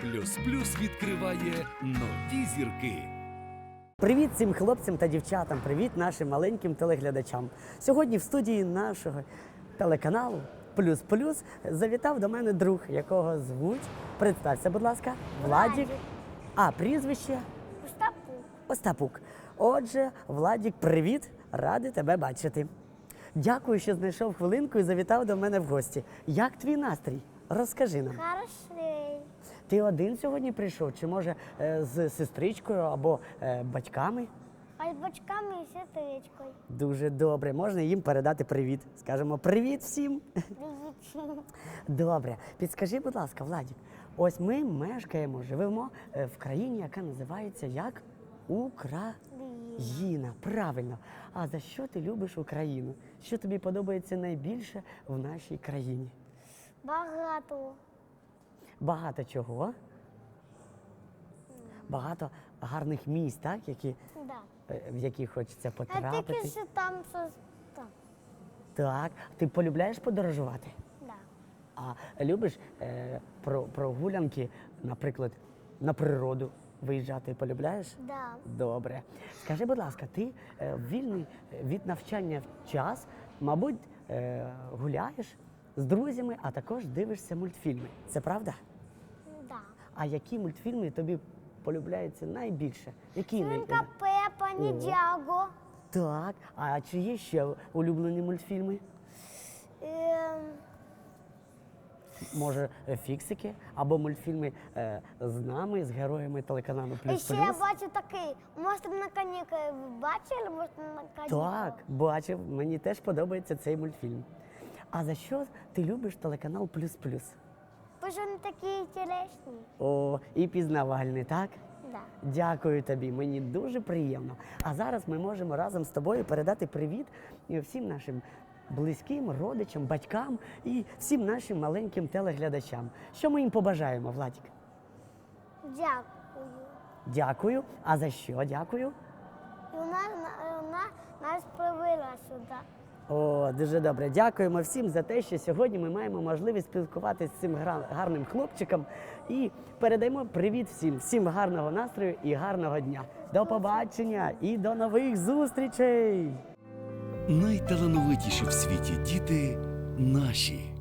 Плюс плюс відкриває нові зірки. Привіт всім хлопцям та дівчатам, привіт нашим маленьким телеглядачам. Сьогодні в студії нашого телеканалу Плюс Плюс завітав до мене друг, якого звуть. Представся, будь ласка, Владік. А прізвище Остапу. Остапук. Отже, Владік, привіт, радий тебе бачити. Дякую, що знайшов хвилинку і завітав до мене в гості. Як твій настрій? Розкажи нам. Хороший. Ти один сьогодні прийшов, чи може е, з сестричкою або е, батьками? А з батьками і сестричкою. Дуже добре. Можна їм передати привіт. Скажемо привіт всім. Привіт. Добре. Підскажи, будь ласка, Владік, ось ми мешкаємо, живемо е, в країні, яка називається як Україна. Правильно. А за що ти любиш Україну? Що тобі подобається найбільше в нашій країні? Багато. Багато чого. Багато гарних місць, так, які, Да. е, в які хочеться потрапити. А тільки що там щось там. Так. Ти полюбляєш подорожувати? Да. А любиш е, про, прогулянки, наприклад, на природу виїжджати полюбляєш? Да. Добре. Скажи, будь ласка, ти е, вільний від навчання в час, мабуть, е, гуляєш з друзями, а також дивишся мультфільми. Це правда? Да. А які мультфільми тобі полюбляються найбільше? Які най- Свинка Пепа, Ніндзяго. Так. А чи є ще улюблені мультфільми? Ем, Може, е, фіксики або мультфільми е, з нами, з героями телеканалу І Плюс ще я Плюс? бачу такий. Монстр на канікулі. Ви бачили монстр на канікулі? Так, бачив, мені теж подобається цей мультфільм. А за що ти любиш телеканал Плюс Плюс? Бо ж вони такі інтересні. О, і пізнавальний, так? Да. Дякую тобі, мені дуже приємно. А зараз ми можемо разом з тобою передати привіт всім нашим близьким, родичам, батькам і всім нашим маленьким телеглядачам. Що ми їм побажаємо, Владік? Дякую. Дякую. А за що дякую? І вона, вона нас привела сюди. О, дуже добре. Дякуємо всім за те, що сьогодні ми маємо можливість спілкуватися з цим гарним хлопчиком і передаємо привіт всім, всім гарного настрою і гарного дня. До побачення і до нових зустрічей! Найталановитіші в світі діти наші.